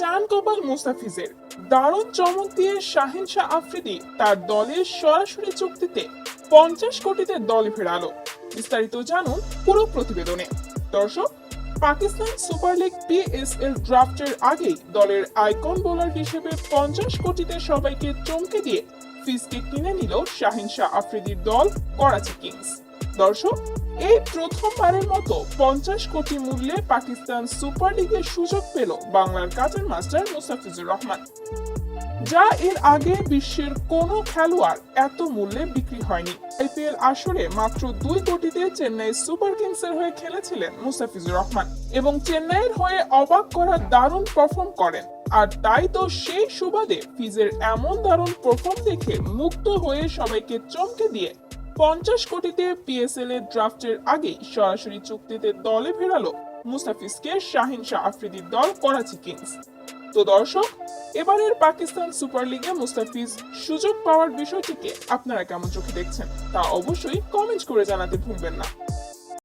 চান কপাল মুস্তাফিজের দারুণ চমক দিয়ে শাহিন শাহ আফ্রিদি তার দলের সরাসরি চুক্তিতে পঞ্চাশ কোটিতে দলে ফেরালো বিস্তারিত জানুন পুরো প্রতিবেদনে। দর্শক, পাকিস্তান সুপার লিগ পিএসএল ড্রাফটের আগেই দলের আইকন বোলার হিসেবে পঞ্চাশ কোটিতে সবাইকে চমকে দিয়ে ফিজকে কিনে নিল শাহিন শাহ আফ্রিদির দল করাচি কিংস। দর্শক এই প্রথমবারের মতো পঞ্চাশ কোটি মূল্যে পাকিস্তান সুপার লিগের সুযোগ পেল বাংলার কাজের মাস্টার মুস্তাফিজুর রহমান। যা এর আগে বিশ্বের কোনো খেলোয়াড় এত মূল্যে বিক্রি হয়নি। আইপিএল আসরে মাত্র দুই কোটিতে চেন্নাই সুপার কিংসের হয়ে খেলেছিলেন মুস্তাফিজুর রহমান এবং চেন্নাইয়ের হয়ে অবাক করা দারুণ পারফর্ম করেন। আর তাই তো সেই সুবাদে ফিজের এমন দারুণ পারফর্ম দেখে মুক্ত হয়ে সবাইকে চমকে দিয়ে পঞ্চাশ কোটিতে পিএসএল এর ড্রাফটের আগেই সরাসরি চুক্তিতে দলে ফেরালো মুস্তাফিজকে শাহিন শাহ আফ্রিদির দল করাচি কিংস। তো দর্শক, এবারের পাকিস্তান সুপার লিগে মুস্তাফিজ সুযোগ পাওয়ার বিষয়টিকে আপনারা কেমন চোখে দেখছেন তা অবশ্যই কমেন্ট করে জানাতে ভুলবেন না।